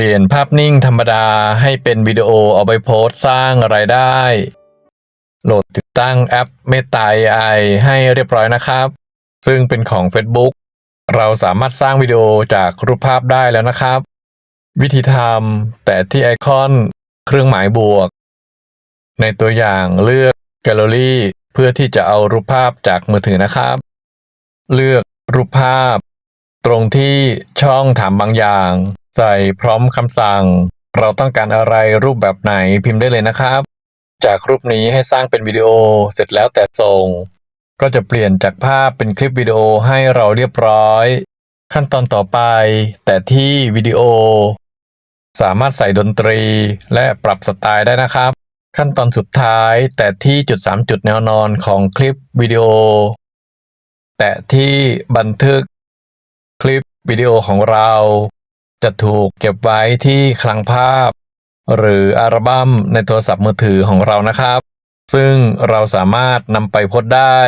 ลี่ยนภาพนิ่งธรรมดาให้เป็นวิดีโอเอาไปโพสต์สร้างรายได้ โหลดติดตั้งแอปเมตา AI ให้เรียบร้อยนะครับ ซึ่งเป็นของ Facebook เราสามารถสร้างวิดีโอจากรูปภาพได้แล้วนะครับ วิธีทำแต่ที่ไอคอนเครื่องหมายบวก ในตัวอย่างเลือกแกลเลอรี่เพื่อที่จะเอารูปภาพจากมือถือนะครับ เลือกรูปภาพ ตรงที่ช่องถามบางอย่าง ใส่พร้อมคำสั่ง เราต้องการอะไรรูปแบบไหนพิมพ์ได้เลยนะครับ จากรูปนี้ให้สร้างเป็นวิดีโอเสร็จแล้วแต่ส่ง ก็จะเปลี่ยนจากภาพเป็นคลิปวิดีโอให้เราเรียบร้อย ขั้นตอนต่อไป แต่ที่วิดีโอ สามารถใส่ดนตรีและปรับสไตล์ได้นะครับ ขั้นตอนสุดท้าย แต่ที่จุด3จุดแนวนอนของคลิปวิดีโอ แตะที่บันทึกคลิปวิดีโอของเรา จะถูกเก็บไว้ที่คลังภาพ หรืออัลบั้มในโทรศัพท์มือถือของเรานะครับ ซึ่งเราสามารถนำไปพดได้